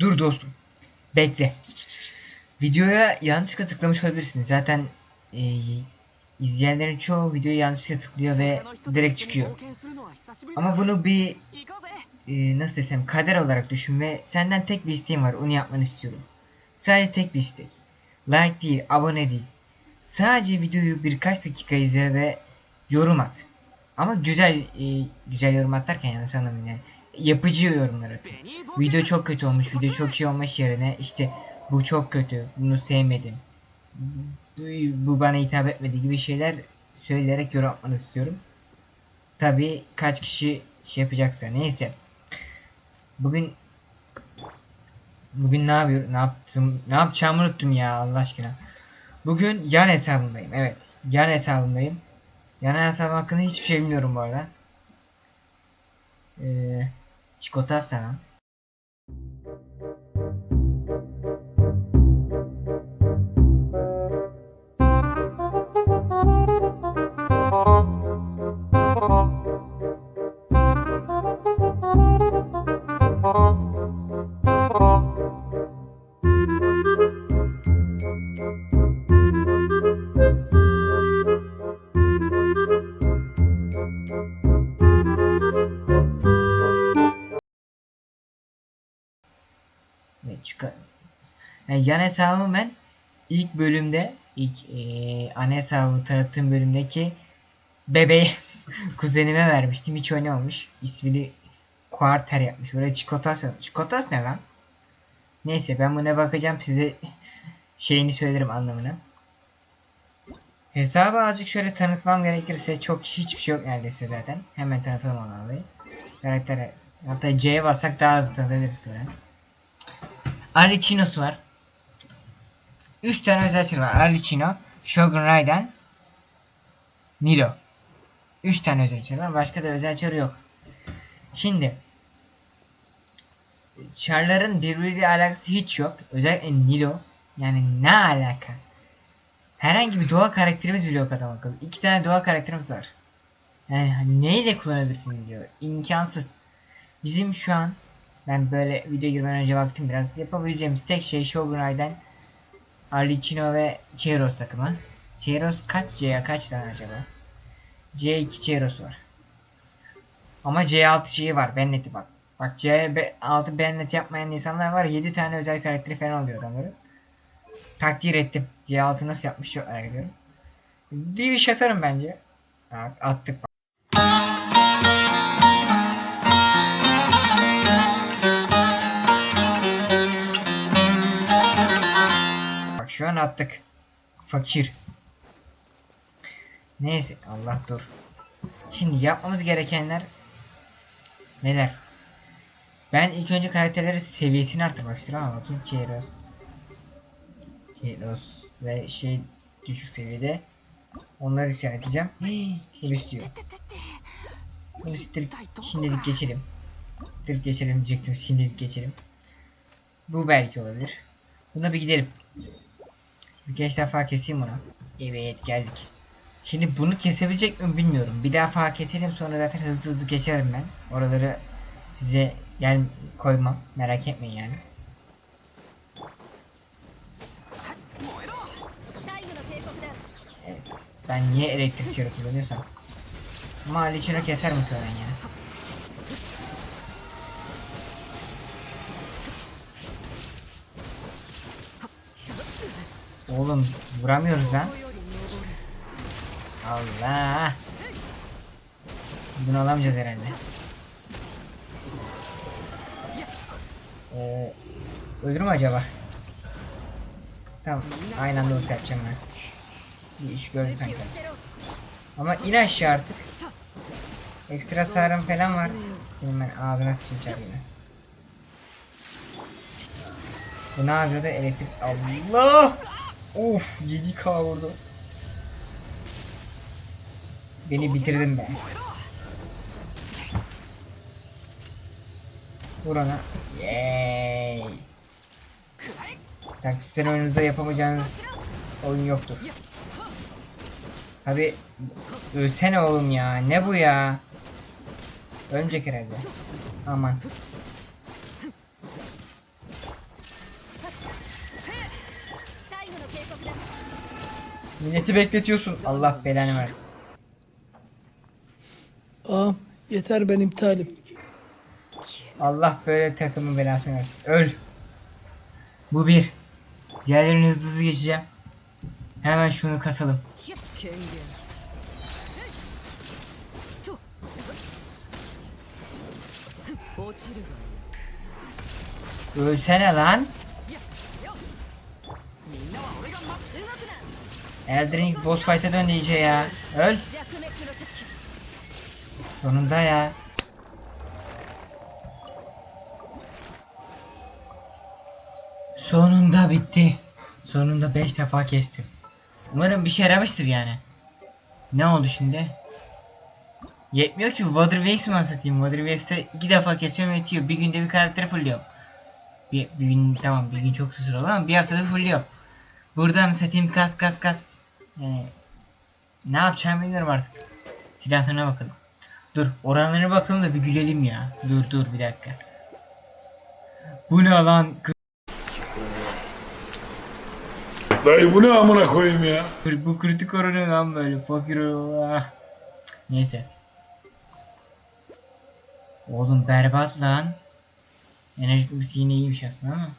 Dur dostum. Bekle. Videoya yanlışlıkla tıklamış olabilirsiniz. Zaten e, izleyenlerin çoğu videoyu yanlışlıkla tıklıyor ve direkt çıkıyor. Ama bunu bir e, nasıl desem kader olarak düşün ve senden tek bir isteğim var. Onu yapmanı istiyorum. Sadece tek bir istek. Like değil, abone değil. Sadece videoyu birkaç dakika izle ve yorum at. Ama güzel e, güzel yorum atarken yanlış anlamayın yani. Yapıcı yorumlar atın. Video çok kötü olmuş, video çok iyi olmuş yerine işte bu çok kötü, bunu sevmedim. Bu, bu bana hitap etmedi gibi şeyler söyleyerek yorum atmanızı istiyorum. Tabi kaç kişi şey yapacaksa neyse. Bugün Bugün ne yapıyor? Ne yaptım? Ne yapacağımı unuttum ya Allah aşkına. Bugün yan hesabındayım. Evet. Yan hesabındayım. Yan hesabım hakkında hiçbir şey bilmiyorum bu arada. Ee, Çikotas da Ve çıkar. Yani yan hesabımı ben ilk bölümde ilk eee ana hesabımı tanıttığım bölümdeki bebeği kuzenime vermiştim. Hiç oynamamış. İsmini Quarter yapmış. Böyle çikotas yapmış. Çikotas ne lan? Neyse ben buna bakacağım size şeyini söylerim anlamını. Hesabı azıcık şöyle tanıtmam gerekirse çok hiçbir şey yok neredeyse zaten. Hemen tanıtalım onu abi. Karakter hatta C'ye bassak daha hızlı tanıtabiliriz. Yani. Arlecchino'su var. 3 tane özel sır var. Arlecchino, Shogun Raiden, Nilo. 3 tane özel sır var. Başka da özel sır yok. Şimdi Char'ların birbiriyle alakası hiç yok. Özellikle Nilo. Yani ne alaka? Herhangi bir doğa karakterimiz bile yok adam akıllı. İki tane doğa karakterimiz var. Yani hani neyle kullanabilirsin diyor. İmkansız. Bizim şu an ben böyle video girmeden önce baktım biraz. Yapabileceğimiz tek şey Shogun Raiden, Arlecchino ve Cheiros takımı. Cheiros kaç C kaç tane acaba? C2 Cheiros var. Ama C6 şeyi var. Bennet'i bak. Bak C6 Bennet yapmayan insanlar var. 7 tane özel karakteri falan oluyor adamların. Takdir ettim. C6 nasıl yapmış çok merak ediyorum. Bir iş atarım bence. Attık bak. An attık. Fakir. Neyse Allah dur. Şimdi yapmamız gerekenler neler? Ben ilk önce karakterlerin seviyesini arttırmak istiyorum ama bakayım Cheiros. Cheiros ve şey düşük seviyede. Onları yükselteceğim. Hii, istiyor. Bunu siktir şimdilik geçelim. Siktir geçelim diyecektim şimdilik geçelim. Bu belki olabilir. Buna bir gidelim. Birkaç defa keseyim bunu. Evet geldik. Şimdi bunu kesebilecek mi bilmiyorum. Bir defa keselim sonra zaten hızlı hızlı geçerim ben. Oraları size yani koymam. Merak etmeyin yani. Evet. Ben niye elektrik çarı kullanıyorsam. Mahalli çarı keser mi muhtemelen yani. Oğlum vuramıyoruz lan. Allah. Bunu alamayacağız herhalde. Ee, ölür mü acaba? Tamam. Aynı anda ulti atacağım ben. Bir iş gördü sanki. Ama in aşağı artık. Ekstra sarım falan var. Senin ben ağzına sıçayım çarpayım. Bu ne yapıyordu? Elektrik... Allah! Of 7k vurdu. Beni bitirdin be. Vur ona. Yay. Taktiksel oyununuzda yapamayacağınız oyun yoktur. Tabi ölsene oğlum ya. Ne bu ya? Ölmeyecek herhalde. Aman. Milleti bekletiyorsun. Allah belanı versin. Ağam yeter ben iptalim. Allah böyle takımın belasını versin. Öl. Bu bir. Diğerlerini hızlı hızlı geçeceğim. Hemen şunu kasalım. Ölsene lan. Eldring boss fight'e döndü iyice ya. Öl. Sonunda ya. Sonunda bitti. Sonunda 5 defa kestim. Umarım bir şey yaramıştır yani. Ne oldu şimdi? Yetmiyor ki Waterways'i mi satayım? Waterways'te iki defa kesiyorum yetiyor. Bir günde bir karakteri fullüyorum. Bir, bir gün tamam bir gün çok susur ama bir haftada fullüyorum. Buradan satayım kas kas kas yani ne yapacağımı bilmiyorum artık. Silahlarına bakalım. Dur oranlarına bakalım da bir gülelim ya. Dur dur bir dakika. Bu ne lan? Dayı bu ne amına koyayım ya? Bu kritik oranı lan böyle. Fakir ah. Neyse. Oğlum berbat lan. Enerji kulübüsü yine iyiymiş aslında ama.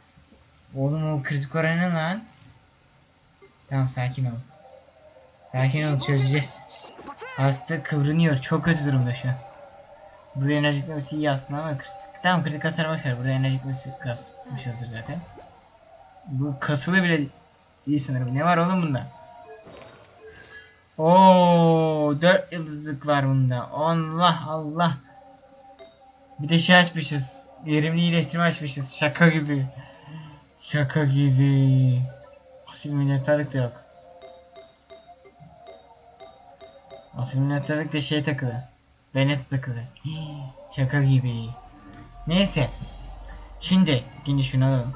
Oğlum o kritik oranı lan? Tamam sakin ol. Sakin ol çözeceğiz. Hasta kıvranıyor. Çok kötü durumda şu an. Burada enerji kulübüsü iyi aslında ama kritik. Tamam kritik hasar başlar. Burada enerji kulübüsü kasmışızdır zaten. Bu kasılı bile iyi sanırım. Ne var oğlum bunda? Oo, 4 yıldızlık var bunda. Allah Allah. Bir de şey açmışız. Verimli iyileştirme açmışız. Şaka gibi. Şaka gibi. Asil minnettarlık da yok. Asil minnettarlık da şey takılı. Bennett takılı. Şaka gibi. Neyse. Şimdi şimdi şunu alalım.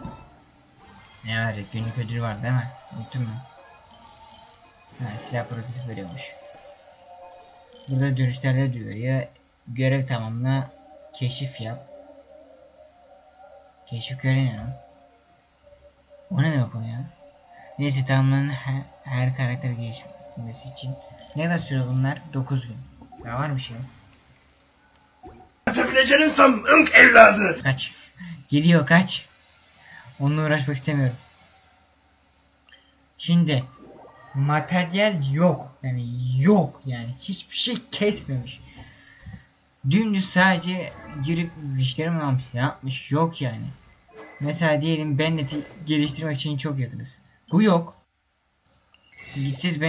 Ne verecek? Günlük ödül var değil mi? Unuttun mu? Ha, silah protezi veriyormuş. Burada dönüşlerde ödül veriyor. Görev tamamla. Keşif yap. Keşif görevi ne lan? O ne demek o ya? Neyse tamamlanan her, her karakter gelişmesi için. Ne kadar süre bunlar? 9 gün. Daha var mı şey? Atabileceğin insan ınk evladı. Kaç. Geliyor kaç. Onunla uğraşmak istemiyorum. Şimdi materyal yok. Yani yok yani. Hiçbir şey kesmemiş. Dümdüz sadece girip işleri mi yapmış, ne yapmış yok yani. Mesela diyelim Bennett'i geliştirmek için çok yakınız. Bu yok. Gideceğiz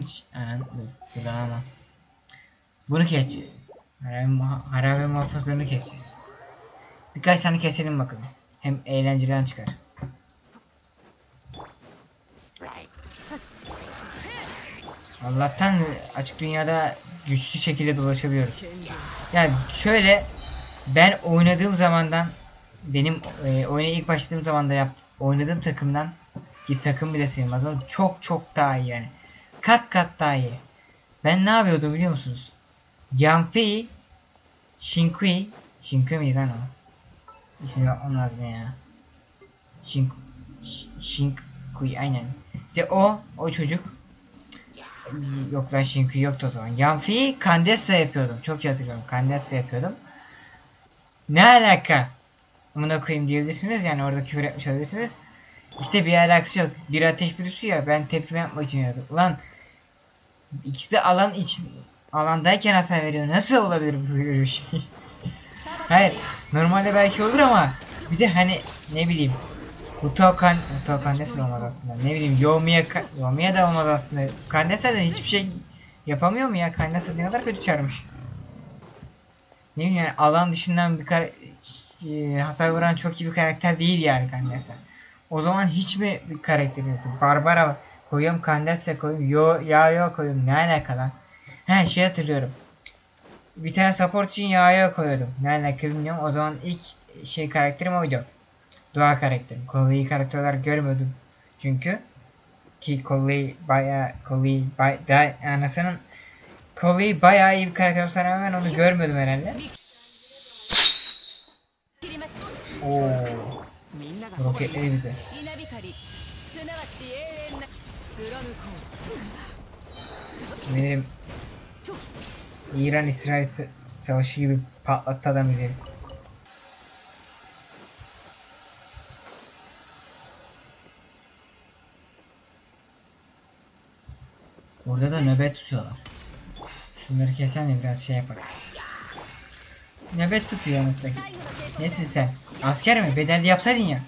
için... Anan dur. Buradan ama. Bunu keseceğiz. Harabe, muha- harabe muhafızlarını keseceğiz. Birkaç tane keselim bakalım. Hem eğlenceli çıkar. Allah'tan açık dünyada güçlü şekilde dolaşabiliyoruz. Yani şöyle ben oynadığım zamandan benim e, oyuna ilk başladığım zamanda yap oynadığım takımdan ki takım bile sayılmaz çok çok daha iyi yani. Kat kat daha iyi. Ben ne yapıyordum biliyor musunuz? Yanfei Shinkui Shinkui miydi lan o? İsmini bakmam lazım ya. Shink Shinkui aynen. İşte o o çocuk Yok lan Shinkui yoktu o zaman. Yanfi'yi Kandesa yapıyordum. Çok iyi hatırlıyorum. Kandesa yapıyordum. Ne alaka? Amına koyayım diyebilirsiniz. Yani orada küfür etmiş olabilirsiniz. İşte bir alakası yok. Bir ateş bir su ya. Ben tepkime yapmak için yapıyordum. Ulan ikisi de alan için alandayken hasar veriyor. Nasıl olabilir böyle bir şey? Hayır. Normalde belki olur ama bir de hani ne bileyim Utao kan Utao Kandesa olmaz aslında. Ne bileyim Yomiya Yomiya da olmaz aslında. Kandesa da hiçbir şey yapamıyor mu ya? Kandesa ne kadar kötü çarmış. Ne bileyim yani alan dışından bir kar e, hasar vuran çok iyi bir karakter değil yani Kandesa. O zaman hiç mi bir karakter yoktu? Barbara koyuyorum Kandesa koyuyorum. Yo ya yo koyuyorum. Ne alaka lan? He şey hatırlıyorum. Bir tane support için Ya'ya koyuyordum. Ne alaka bilmiyorum. O zaman ilk şey karakterim oydu. Doğa karakterim. Kollayı karakter olarak görmüyordum. Çünkü ki Kollayı baya Kollayı bay da anasının Kollayı bayağı iyi bir karakter olsana rağmen onu görmüyordum herhalde. 切りまし Oo, みんながそばに roketledi bize. 稲光すなわち永遠な貫こう Benim İran-İsrail sa- savaşı gibi patlattı adam üzeri. Burada da nöbet tutuyorlar. Şunları kesen de biraz şey yapar. Nöbet tutuyor mesela. Nesin sen? Asker mi? Bedelli yapsaydın ya.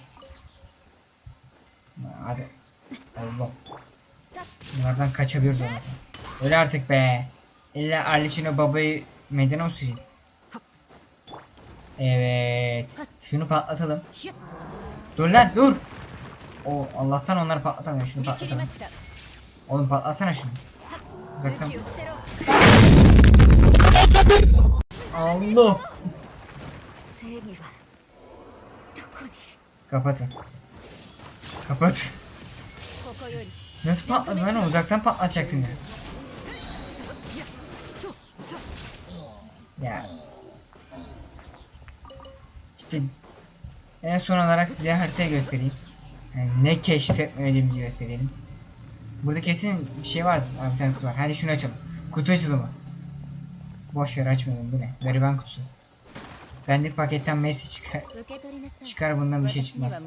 Hadi. Allah. Bunlardan kaçabiliyoruz zaten. Öyle artık be. İlla Arlecino babayı meydana mı süreyim? Evet. Şunu patlatalım. Dur lan dur. O Allah'tan onları patlatamıyor. Şunu patlatalım. Oğlum patlasana şunu. Uzaktan. Allah. Kapatın. Kapat. Nasıl patladı lan uzaktan patlatacaktın ya. Ya. İşte en son olarak size haritayı göstereyim. Yani ne keşfetmediğimizi gösterelim. Burada kesin bir şey var. Abi bir tane kutu var. Hadi şunu açalım. Kutu açılımı. Boş ver açmayalım bu ne? Gariban kutusu. Bende paketten Messi çıkar. Çıkar bundan bir şey çıkmaz.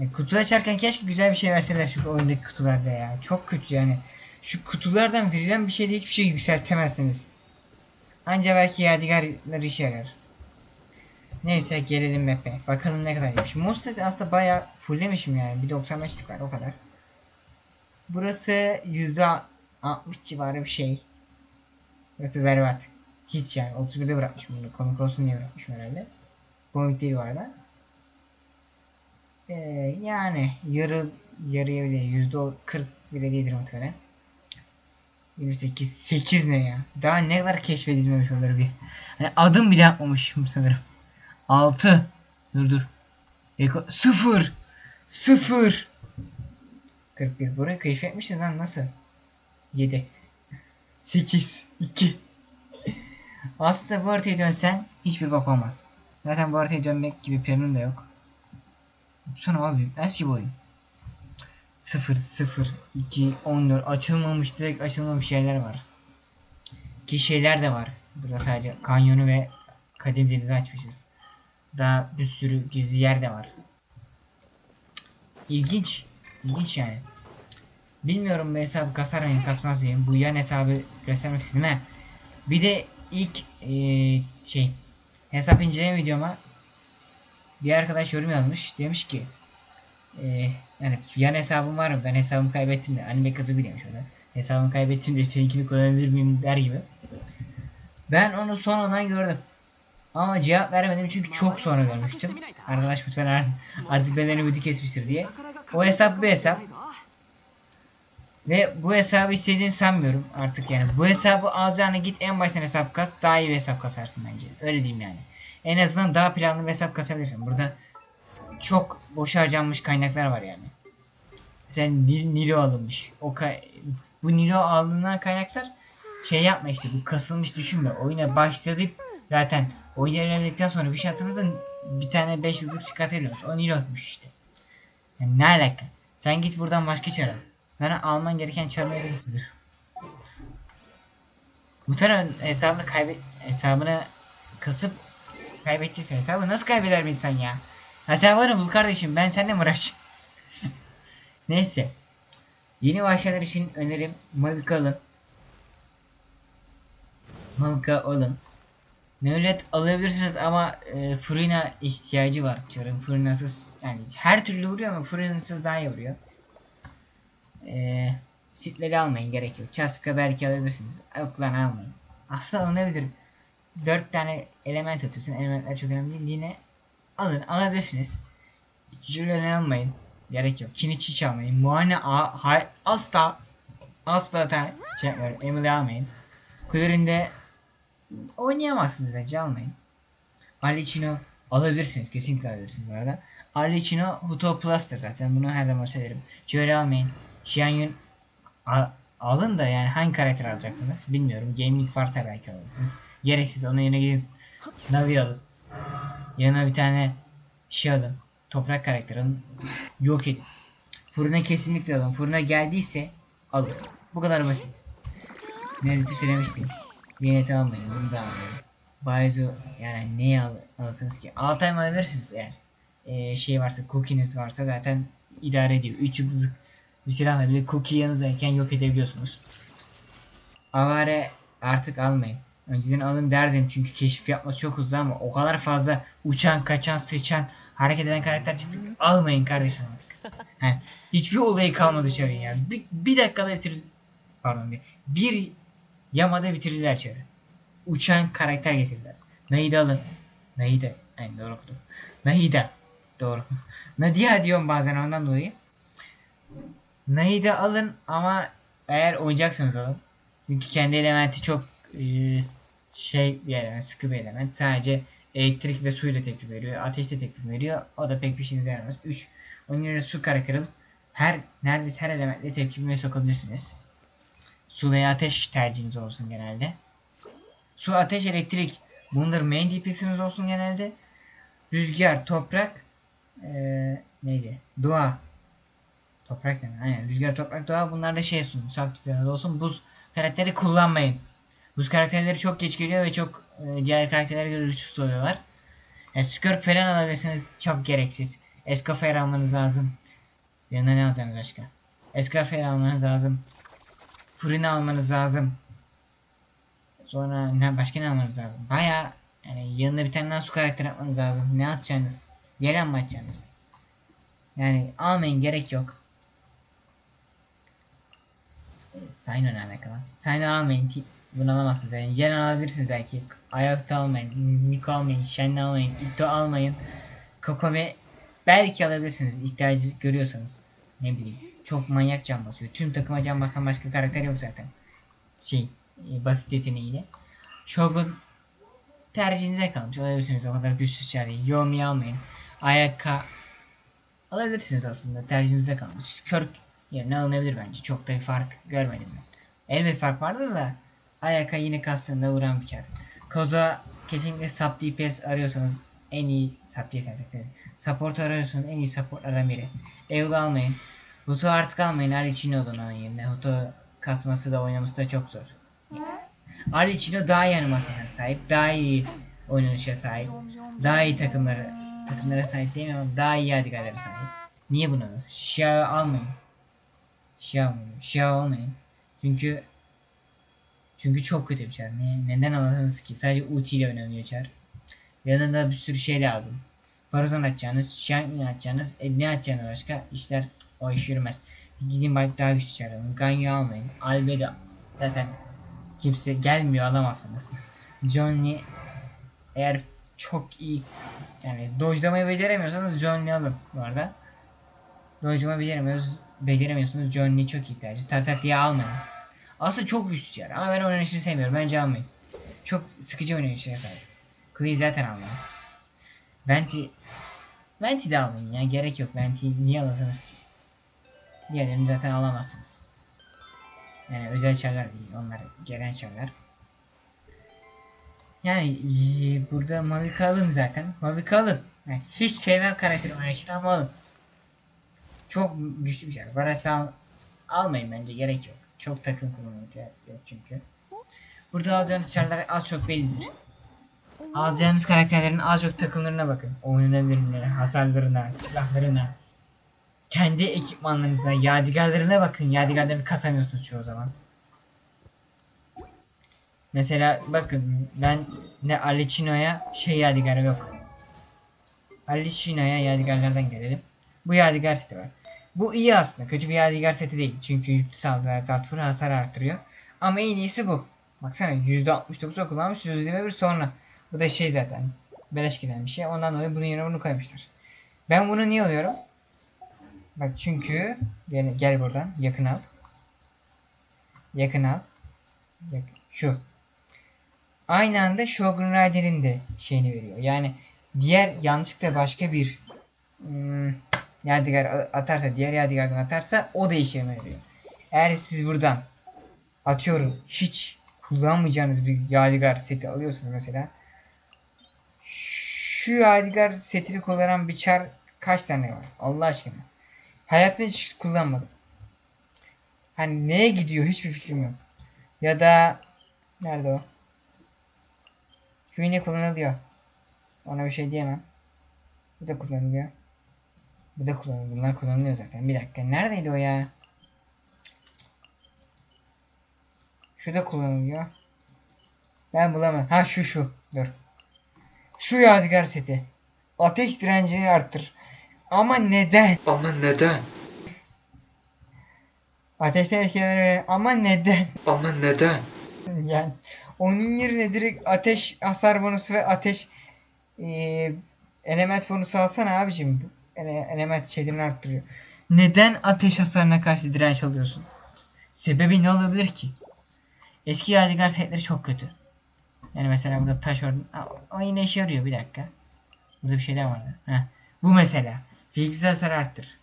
E, Kutu açarken keşke güzel bir şey verseler şu oyundaki kutularda ya. Çok kötü yani. Şu kutulardan verilen bir şeyde hiçbir şey yükseltemezsiniz. Anca belki yadigarlar işe yarar. Neyse gelelim map'e. Bakalım ne kadar yemiş. Mustad aslında bayağı fulllemişim yani. Bir 95'lik var o kadar. Burası %60 civarı bir şey. Burası berbat. Hiç yani. 31'de bırakmışım bunu. Komik olsun diye bırakmışım herhalde. Komik değil bu arada. Ee, yani yarı yarıya bile yüzde o- 40 bile değildir muhtemelen. 28 8 ne ya? Daha ne kadar keşfedilmemiş olur bir. Hani adım bile atmamışım sanırım. 6 Dur dur. Eko 0 0 41 burayı keşfetmişiz lan nasıl? 7 8 2 Aslında bu haritaya dönsen hiçbir bak olmaz. Zaten haritaya dönmek gibi planım da yok. Sana abi eski bir oyun. 0 0 2 14 açılmamış direkt açılmamış yerler var. Ki şeyler de var. Burada sadece kanyonu ve kadim denizi açmışız. Daha bir sürü gizli yer de var. İlginç. İlginç yani. Bilmiyorum bu hesabı kasar mıyım kasmaz mıyım. Bu yan hesabı göstermek istedim ha. Bir de ilk eee, şey hesap inceleme videoma bir arkadaş yorum yazmış. Demiş ki eee yani yan hesabım var mı? Ben hesabımı kaybettim de anime kızı biliyormuş o da. Hesabımı kaybettim de seninkini kullanabilir miyim der gibi. Ben onu sonradan gördüm. Ama cevap veremedim çünkü çok sonra görmüştüm. Arkadaş muhtemelen artık benden ümidi kesmiştir diye. O hesap bu hesap. Ve bu hesabı istediğini sanmıyorum artık yani. Bu hesabı alacağına git en baştan hesap kas. Daha iyi bir hesap kasarsın bence. Öyle diyeyim yani. En azından daha planlı bir hesap kasabilirsin. Burada çok boş harcanmış kaynaklar var yani. Sen Nil Nilo alınmış. O bu Nilo alınan kaynaklar şey yapma işte bu kasılmış düşünme. Oyuna başladık zaten oyun ilerledikten sonra bir şey attığınızda bir tane 5 yıldızlık çıkartabiliyormuş. O Nilo'ymuş işte. Yani ne alaka? Sen git buradan başka çar Sana alman gereken çarları gitmiyor. Muhtemelen hesabını kaybet hesabını kasıp kaybettiyse hesabı nasıl kaybeder bir insan ya? Hesabını bul kardeşim ben seninle mi uğraş? Neyse. Yeni başlayanlar için önerim Mavic alın. Mavic alın. Nölet alabilirsiniz ama e, Furina ihtiyacı var. Çarın Furinasız yani her türlü vuruyor ama Furinasız daha iyi vuruyor. Eee Sitleri almayın gerek yok. Chaska belki alabilirsiniz. Yok lan almayın. Aslında alınabilir. 4 tane element atıyorsun. Elementler çok önemli değil. Yine alın alabilirsiniz. Jülen almayın. Gerek yok. Kinichi hiç almayın. Muane a hay asla asla ta şey. Emily almayın. Kulüründe oynayamazsınız bence almayın. Alicino alabilirsiniz. Kesinlikle alabilirsiniz bu arada. Alicino Huto Plus'tır zaten. Bunu her zaman söylerim. Şöyle almayın. Xianyun Al- alın da yani hangi karakter alacaksınız bilmiyorum. Gaming varsa belki alırsınız. Gereksiz onun yerine gidin Navi alın. Yanına bir tane şey alın. Toprak karakteri alın. Yok edin. Fırına kesinlikle alın. Fırına geldiyse alın. Bu kadar basit. Nerede söylemiştim. Binet almayın. Bunu da almayın. Bayzo yani neyi al alırsınız ki? Altay mı alabilirsiniz eğer. Ee, şey varsa, cookie'niz varsa zaten idare ediyor. 3 yıldızlık bir silahla bile cookie yanınızdayken yok edebiliyorsunuz. Avare artık almayın. Önceden alın derdim çünkü keşif yapması çok hızlı ama o kadar fazla uçan, kaçan, sıçan, hareket eden karakter çıktı. Almayın kardeşim artık. He, hiçbir olayı kalmadı çarın ya. Bir, bir dakikada bitir pardon bir, bir yamada bitirirler çarı. Uçan karakter getirdiler. Nahida alın. Nahida. Aynen doğru okudum. Nahida. Doğru. Nadia diyorum bazen ondan dolayı. Nahida alın ama eğer oynayacaksanız alın. Çünkü kendi elementi çok e, şey bir element, sıkı bir element. Sadece elektrik ve suyla tepki veriyor. Ateşte tepki veriyor. O da pek bir işinize yaramaz. 3. Onun yerine su karakteri alıp her neredeyse her elementle tepkimeye sokabilirsiniz. Su veya ateş tercihiniz olsun genelde. Su, ateş, elektrik. Bunlar main DPS'iniz olsun genelde. Rüzgar, toprak, eee neydi? Doğa. Toprak ne? Aynen. Rüzgar, toprak, doğa. Bunlar da şey olsun. Saktifleriniz olsun. Buz karakteri kullanmayın. Buz karakterleri çok geç geliyor ve çok e, diğer karakterlere göre güçsüz oluyorlar. Yani Skirk falan alabilirsiniz. Çok gereksiz. Escoffier almanız lazım. Yanına ne alacaksınız başka? Escoffier almanız lazım. Fırını almanız lazım. Sonra ne başka ne almanız lazım? Baya yani yanına bir tane su karakteri atmanız lazım. Ne atacaksınız? Gelen mi atacaksınız? Yani almayın gerek yok. E, Sayın önemli kalan. Sayın almayın. Bunu alamazsınız yani. Yen alabilirsiniz belki. Ayakta almayın. Miko almayın. Shen almayın. Ito almayın. Kokome belki alabilirsiniz. ihtiyacı görüyorsanız. Ne bileyim. Çok manyak can basıyor. Tüm takıma can basan başka karakter yok zaten. Şey e, basit yeteneğiyle. Shogun tercihinize kalmış. Alabilirsiniz o kadar güçsüz çare. Yomi almayın. Ayaka alabilirsiniz aslında. Tercihinize kalmış. Körk yerine alınabilir bence. Çok da bir fark görmedim ben. El bir fark vardır da Ayaka yine kastında vuran bir çar. Koza kesinlikle sub DPS arıyorsanız en iyi sub DPS Support arıyorsanız en iyi supportlardan biri. Eul almayın. Hutu artık almayın. Ali onun yerine. Hutu kasması da oynaması da çok zor. Ali Chino daha iyi animasyona sahip. Daha iyi oynanışa sahip. Daha iyi takımları takımlara sahip değil ama daha iyi yadigarlara sahip. Niye bunu? Xiao almayın. Xiao almayın. Xiao almayın. Çünkü çünkü çok kötü bir çar. Ne, neden alırsınız ki? Sadece ulti ile oynanıyor çar. Yanında bir sürü şey lazım. Faruzan atacağınız, Xiangyin atacağınız, e, ne atacağınız başka işler o iş yürümez. Gidin belki daha güçlü çar alın. Ganyu almayın. Albedo zaten kimse gelmiyor alamazsınız. Johnny eğer çok iyi yani dojlamayı beceremiyorsanız Johnny alın bu arada. Dojlamayı beceremiyoruz, beceremiyorsunuz Johnny çok iyi tercih. Tartak diye almayın. Aslında çok güçlü çar ama ben oynanışını sevmiyorum. Bence almayın. Çok sıkıcı oynanışına sahip. Clee zaten almayın. Venti Venti de almayın ya gerek yok. Venti niye alırsınız ki? Diğerlerini zaten alamazsınız. Yani özel çarlar değil. Onlar gelen çarlar. Yani burada Mavic alın zaten. Mavic alın. Yani hiç sevmem karakteri oynayışını ama alın. Çok güçlü bir şey. Varası al, almayın bence gerek yok. Çok takım kullanımı yok çünkü. Burada alacağınız çarlar az çok bellidir. Alacağınız karakterlerin az çok takımlarına bakın. Oynanabilirliğine, hasarlarına, silahlarına. Kendi ekipmanlarınıza, yadigarlarına bakın. Yadigarlarını kasamıyorsunuz çoğu zaman. Mesela bakın ben ne Alicino'ya şey yadigarı yok. Alicino'ya yadigarlardan gelelim. Bu yadigar seti var. Bu iyi aslında. Kötü bir yadigar seti değil. Çünkü yüklü saldırı zartfır hasar arttırıyor. Ama en iyisi bu. Baksana %69 kullanmış %21 sonra. Bu da şey zaten. Beleş giden bir şey. Ondan dolayı bunun yerine bunu koymuşlar. Ben bunu niye alıyorum? Bak çünkü gel, gel buradan yakın al. Yakın al. Şu. Aynı anda Shogun Rider'in de şeyini veriyor. Yani diğer yanlışlıkla başka bir hmm, yadigar atarsa, diğer yadigardan atarsa o işlemi veriyor. Eğer siz buradan atıyorum hiç kullanmayacağınız bir yadigar seti alıyorsunuz mesela. Şu yadigar setini kullanan bir çar kaç tane var? Allah aşkına. Hayatımda hiç kullanmadım. Hani neye gidiyor hiçbir fikrim yok. Ya da nerede o? Şu yine kullanılıyor. Ona bir şey diyemem. Bu da kullanılıyor. Bu da kullanılıyor. Bunlar kullanılıyor zaten. Bir dakika. Neredeydi o ya? Şu da kullanılıyor. Ben bulamam. Ha şu şu. Dur. Şu yadigar seti. Ateş direncini arttır. Ama neden? Ama neden? Ateşten etkilenir ama neden? Ama neden? yani onun yerine direkt ateş hasar bonusu ve ateş eee element bonusu alsana abicim. Element şeylerini arttırıyor. Neden ateş hasarına karşı direnç alıyorsun? Sebebi ne olabilir ki? Eski yadigar setleri çok kötü. Yani mesela burada taş. Aa, O yine işe yarıyor bir dakika. Burada bir şeyler vardı. Heh. Bu mesela. Fiziksel hasar arttır.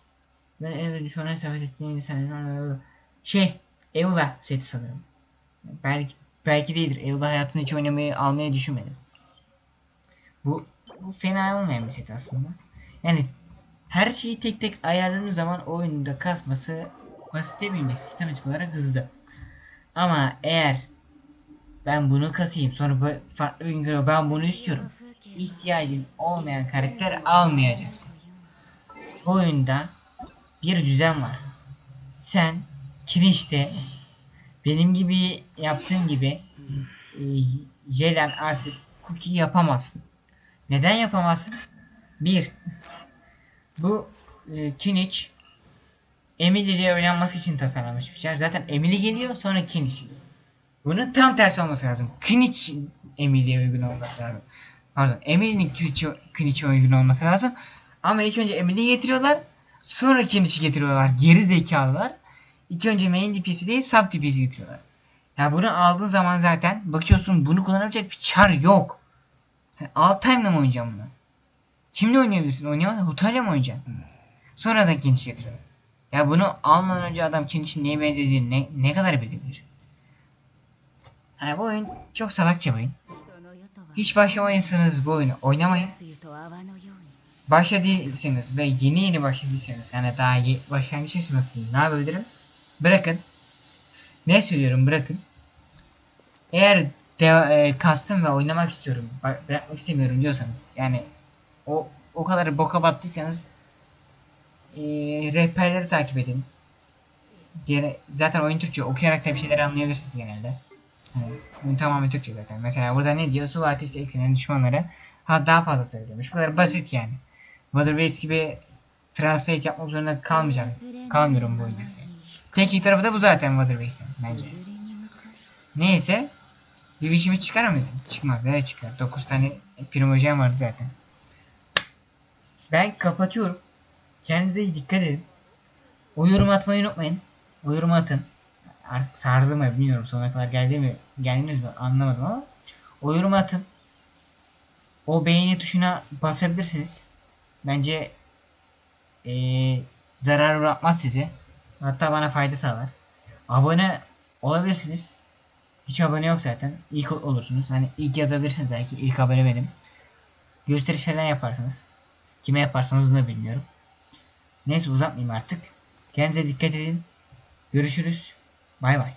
Ben evde düşmana isabet ettiğini sen şey Eula seti sanırım. Belki belki değildir. Eula hayatımda hiç oynamayı almayı düşünmedim. Bu bu fena olmayan bir set aslında. Yani her şeyi tek tek ayarladığınız zaman oyunda kasması basit demeyeyim de sistematik olarak hızlı. Ama eğer ben bunu kasayım sonra farklı bir gün ben bunu istiyorum. İhtiyacın olmayan karakter almayacaksın. Bu oyunda bir düzen var. Sen Kirinç'te benim gibi yaptığım gibi e, Jelen artık cookie yapamazsın. Neden yapamazsın? Bir, bu e, Kiniç Emily ile oynanması için tasarlanmış bir şey. Zaten Emily geliyor sonra Kiniç geliyor. Bunun tam tersi olması lazım. Kiniç Emily'ye uygun olması lazım. Pardon Emily'nin Kiniç'e uygun olması lazım. Ama ilk önce Emily'yi getiriyorlar. Sonra Kiniç'i getiriyorlar. Geri zekalılar. İlk önce main DPS'i değil sub DPS'i getiriyorlar. Ya bunu aldığın zaman zaten bakıyorsun bunu kullanabilecek bir çar yok. Yani alt time'la mı oynayacağım bunu? Kimle oynayabilirsin? Oynayamazsan Huta'yla mı oynayacaksın? Sonradan Kiniç getiriyor. Ya bunu almadan önce adam Kiniç'in neye benzediğini ne, ne kadar bilebilir? Yani bu oyun çok salakça bir oyun. Hiç başlamayırsanız bu oyunu oynamayın. Başta değilseniz ve yeni yeni başladıysanız yani daha ye- başlangıç aşamasında ne yapabilirim? Bırakın. Ne söylüyorum bırakın. Eğer de, e, kastım ve oynamak istiyorum, bırakmak istemiyorum diyorsanız yani o o kadar boka battıysanız e, rehberleri takip edin. Diğer, zaten oyun Türkçe okuyarak da bir şeyler anlayabilirsiniz genelde. Yani, oyun tamamen Türkçe zaten. Mesela burada ne diyor? Su ateşle etkilenen düşmanlara ha daha fazla sayılıyormuş. Bu kadar basit yani. Base gibi translate yapmak zorunda kalmayacağım. Kalmıyorum bu oyunda size. Tek iyi tarafı da bu zaten Base'den bence. Neyse. Bir işimi çıkar mısın? Çıkmaz. Nereye çıkar? 9 tane primojen vardı zaten. Ben kapatıyorum. Kendinize iyi dikkat edin. O yorum atmayı unutmayın. O yorum atın. Artık sardı mı bilmiyorum sonuna kadar geldi mi geldiniz mi anlamadım ama o yorum atın. O beğeni tuşuna basabilirsiniz. Bence eee zarar bırakmaz size. Hatta bana fayda sağlar. Abone olabilirsiniz. Hiç abone yok zaten. İlk ol- olursunuz. Hani ilk yazabilirsiniz belki. İlk abone benim. Gösteriş falan yaparsınız. Kime yaparsanız da bilmiyorum. Neyse uzatmayayım artık. Kendinize dikkat edin. Görüşürüz. Bay bay.